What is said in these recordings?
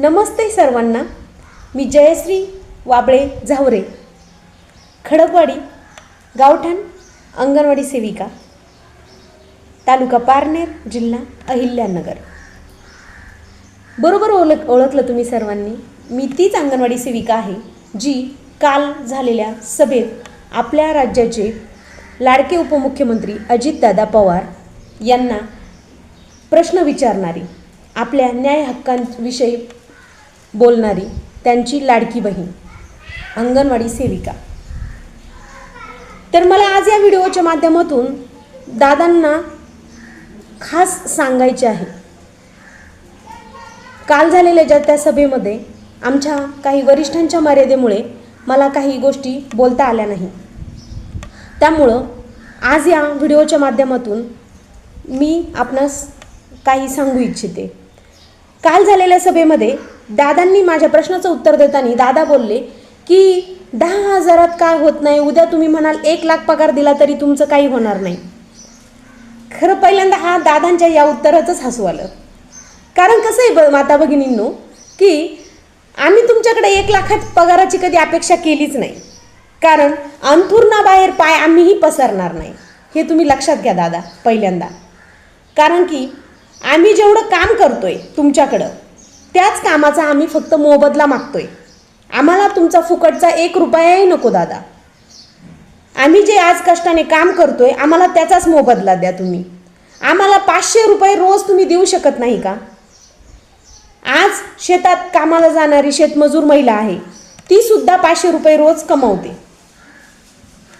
नमस्ते सर्वांना. मी जयश्री वाबळे झावरे. खडकवाडी गावठाण अंगणवाडी सेविका. तालुका पारनेर जिल्हा अहिल्यानगर. बरोबर ओळख ओळखलं तुम्ही सर्वांनी. मी तीच अंगणवाडी सेविका आहे जी काल झालेल्या सभेत आपल्या राज्याचे लाडके उपमुख्यमंत्री अजितदादा पवार यांना प्रश्न विचारणारी आपल्या न्याय हक्कांविषयी बोलणारी त्यांची लाडकी बहीण अंगणवाडी सेविका. तर मला आज या व्हिडिओच्या माध्यमातून दादांना खास सांगायचे आहे. काल झालेल्या ज्या त्या सभेमध्ये आमच्या काही वरिष्ठांच्या मर्यादेमुळे मला काही गोष्टी बोलता आल्या नाही. त्यामुळं आज या व्हिडिओच्या माध्यमातून मी आपणास काही सांगू इच्छिते. काल झालेल्या सभेमध्ये दादांनी माझ्या प्रश्नाचं उत्तर देताना दादा बोलले की दहा हजारात काय होत नाही? उद्या तुम्ही म्हणाल एक लाख पगार दिला तरी तुमचं काही होणार नाही. खरं पहिल्यांदा हा दादांच्या या उत्तराचंच हसू आलं. कारण कसं आहे ब माता भगिनींनो की आम्ही तुमच्याकडे एक लाखात पगाराची कधी अपेक्षा केलीच नाही. कारण अंथुरणाबाहेर पाय आम्हीही पसरणार नाही. हे तुम्ही लक्षात घ्या दादा पहिल्यांदा. कारण की आम्ही जेवढं काम करतोय तुमच्याकडं त्याच कामाचा आम्ही फक्त मोबदला मागतोय. आम्हाला तुमचा फुकटचा एक रुपयाही नको दादा. आम्ही जे आज कष्टाने काम करतोय आम्हाला त्याचाच मोबदला द्या तुम्ही. आम्हाला पाचशे रुपये रोज तुम्ही देऊ शकत नाही का? आज शेतात कामाला जाणारी शेतमजूर महिला आहे ती सुद्धा पाचशे रुपये रोज कमावते.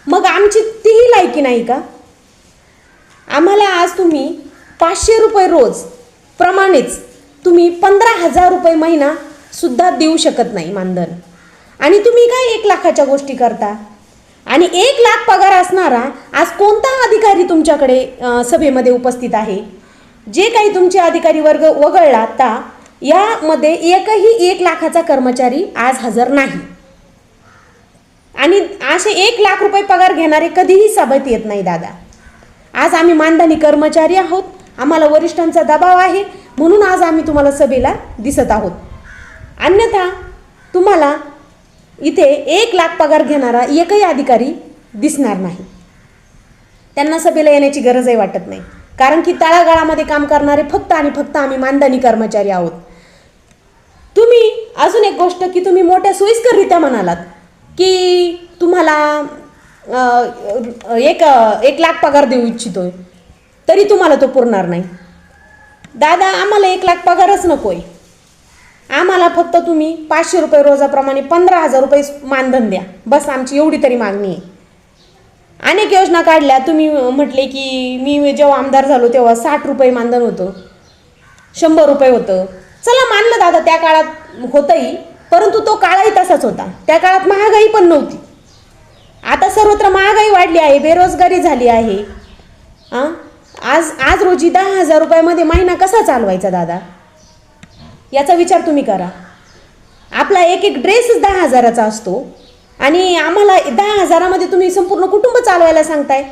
मग आमची तीही लायकी नाही का? आम्हाला आज तुम्ही पाचशे रुपये रोज प्रमाणेच तुम्ही पंधरा हजार रुपये महिना सुद्धा देऊ शकत नाही मानधन. आणि तुम्ही काय एक लाखाच्या गोष्टी करता? आणि एक लाख पगार असणारा आज कोणता अधिकारी तुमच्याकडे सभेमध्ये उपस्थित आहे? जे काही तुमचे अधिकारी वर्ग वगळला आता यामध्ये एकही एक लाखाचा कर्मचारी आज हजर नाही. आणि असे एक लाख रुपये पगार घेणारे कधीही सभेत येत नाही दादा. आज आम्ही मानधनी कर्मचारी आहोत. आम्हाला वरिष्ठांचा दबाव आहे. म्हणून आज आम्ही तुम्हाला सभेला दिसत आहोत. अन्यथा तुम्हाला इथे एक लाख पगार घेणारा एकही अधिकारी दिसणार नाही. त्यांना सभेला येण्याची गरजही वाटत नाही. कारण की तळागाळामध्ये काम करणारे फक्त आणि फक्त आम्ही मानधनी कर्मचारी आहोत. तुम्ही अजून एक गोष्ट की तुम्ही मोठ्या सोयीस्कररित्या म्हणालात की तुम्हाला एक एक लाख पगार देऊ इच्छितोय. तरी तुम्हाला तो पुरणार नाही. दादा आम्हाला एक लाख पगारच नकोय. आम्हाला फक्त तुम्ही पाचशे रुपये रोजाप्रमाणे पंधरा हजार रुपये मानधन द्या. बस आमची एवढी तरी मागणी आहे. अनेक योजना काढल्या. तुम्ही म्हटले की मी जेव्हा आमदार झालो तेव्हा साठ रुपये मानधन होतं. शंभर रुपये होतं. चला मानलं दादा त्या काळात होतंही. परंतु तो काळही तसाच होता. त्या काळात महागाई पण नव्हती. आता सर्वत्र महागाई वाढली आहे बेरोजगारी झाली आहे. हां आज आज रोजी दहा हजार रुपयामध्ये महिना कसा चालवायचा दादा? याचा विचार तुम्ही करा. आपला एक एक ड्रेसच दहा हजाराचा असतो. आणि आम्हाला दहा हजारामध्ये तुम्ही संपूर्ण कुटुंब चालवायला सांगताय.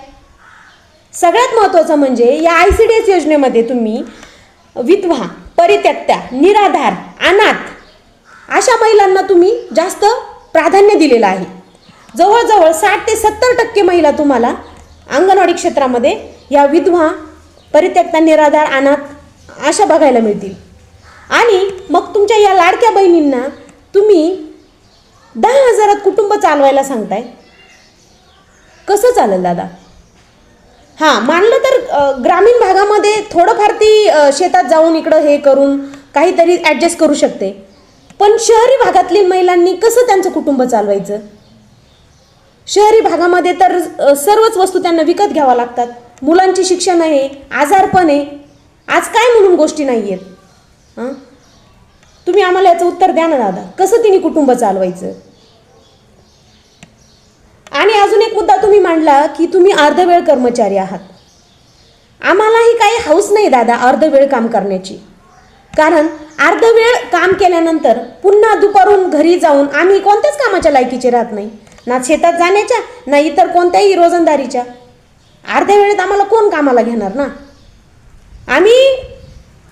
सगळ्यात महत्त्वाचं म्हणजे या आय सी डी एस योजनेमध्ये तुम्ही विधवा परित्यक्त्या निराधार अनाथ अशा महिलांना तुम्ही जास्त प्राधान्य दिलेलं आहे. जवळजवळ साठ ते सत्तर टक्के महिला तुम्हाला अंगणवाडी क्षेत्रामध्ये या विधवा परित्यक्ता निराधार अनाथ अशा बघायला मिळतील. आणि मग तुमच्या या लाडक्या बहिणींना तुम्ही दहा हजारात कुटुंब चालवायला सांगताय. कसं चालेल दादा? हां मानलं तर ग्रामीण भागामध्ये थोडंफार ती शेतात जाऊन इकडं हे करून काहीतरी ॲडजस्ट करू शकते. पण शहरी भागातली महिलांनी कसं त्यांचं कुटुंब चालवायचं? शहरी भागामध्ये तर सर्वच वस्तू त्यांना विकत घ्याव्या लागतात. मुलांची शिक्षण आहे आजारपण आहे. आज काय म्हणून गोष्टी नाही आहेत हां? तुम्ही आम्हाला याचं उत्तर द्या ना दादा. कसं तिने कुटुंब चालवायचं? आणि अजून एक मुद्दा तुम्ही मांडला की तुम्ही अर्धवेळ कर्मचारी आहात. आम्हालाही काही हौस नाही दादा अर्धवेळ काम करण्याची. कारण अर्धवेळ काम केल्यानंतर पुन्हा दुपारून घरी जाऊन आम्ही कोणत्याच कामाच्या लायकीचे राहत नाही. ना शेतात जाण्याच्या ना इतर कोणत्याही रोजंदारीच्या. अर्ध्या वेळेत आम्हाला कोण कामाला घेणार ना? आम्ही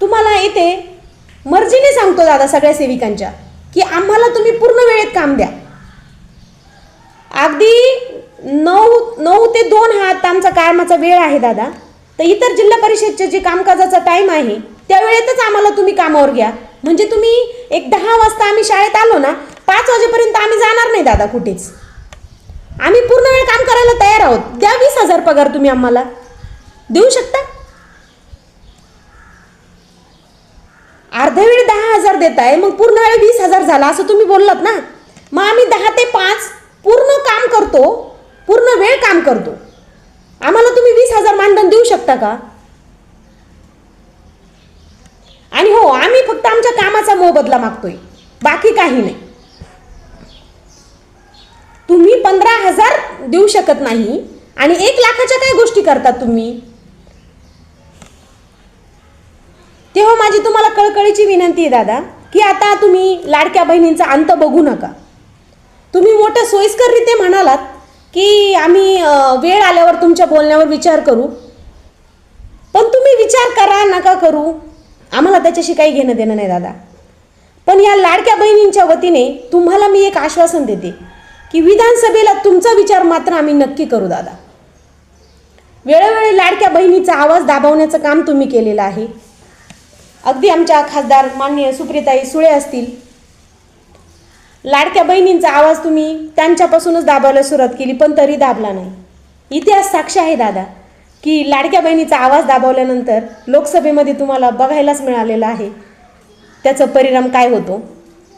तुम्हाला येते मर्जीने सांगतो दादा सगळ्या सेविकांच्या की आम्हाला तुम्ही पूर्ण वेळेत काम द्या. अगदी नऊ नऊ ते दोन हा आता आमचा कामाचा वेळ आहे दादा. तर इतर जिल्हा परिषदचे जे कामकाजाचा टाईम आहे त्या वेळेतच आम्हाला तुम्ही कामावर घ्या. म्हणजे तुम्ही एक दहा वाजता आम्ही शाळेत आलो ना पाच वाजेपर्यंत आम्ही जाणार नाही दादा कुठेच. आम्ही पूर्ण वेळ काम करायला तयार आहोत. द्या वीस हजार पगार तुम्ही आम्हाला. देऊ शकता? अर्धा वेळ दहा हजार देताय मग पूर्ण वेळ वीस हजार झाला असं तुम्ही बोललात ना? मग आम्ही दहा ते पाच पूर्ण काम करतो पूर्ण वेळ काम करतो. आम्हाला तुम्ही वीस हजार मानधन देऊ शकता का? आणि हो आम्ही फक्त आमच्या कामाचा मोबदला मागतोय. बाकी काही नाही. तुम्ही पंधरा हजार देऊ शकत नाही आणि एक लाखाच्या काय गोष्टी करतात तुम्ही? तेव्हा माझी तुम्हाला कळकळीची विनंती आहे दादा की आता तुम्ही लाडक्या बहिणींचा अंत बघू नका. तुम्ही मोठं सोयीस्कररीते म्हणालात की आम्ही वेळ आल्यावर तुमच्या बोलण्यावर विचार करू. पण तुम्ही विचार करा नका करू. आम्हाला त्याच्याशी काही घेणं देणं नाही दादा. पण या लाडक्या बहिणींच्या वतीने तुम्हाला मी एक आश्वासन देते. की विधानसभेला तुमचा विचार मात्र आम्ही नक्की करू दादा. वेळोवेळी लाडक्या बहिणीचा आवाज दाबवण्याचं काम तुम्ही केलेलं आहे. अगदी आमच्या खासदार माननीय सुप्रिताई सुळे असतील. लाडक्या बहिणींचा आवाज तुम्ही त्यांच्यापासूनच दाबायला सुरुवात केली पण तरी दाबला नाही. इतिहास साक्ष आहे दादा की लाडक्या बहिणीचा आवाज दाबवल्यानंतर लोकसभेमध्ये तुम्हाला बघायलाच मिळालेला आहे. त्याचा परिणाम काय होतो?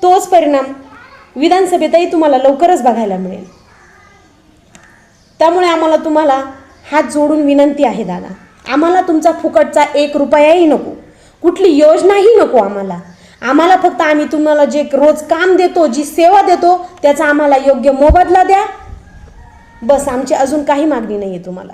तोच परिणाम विधानसभेतही तुम्हाला लवकरच बघायला मिळेल. त्यामुळे आम्हाला तुम्हाला हात जोडून विनंती आहे दादा. आम्हाला तुमचा फुकटचा एक रुपयाही नको. कुठली योजनाही नको आम्हाला. आम्हाला फक्त आम्ही तुम्हाला जे रोज काम देतो जी सेवा देतो त्याचा आम्हाला योग्य मोबदला द्या. बस आमची अजून काही मागणी नाही आहे तुम्हाला.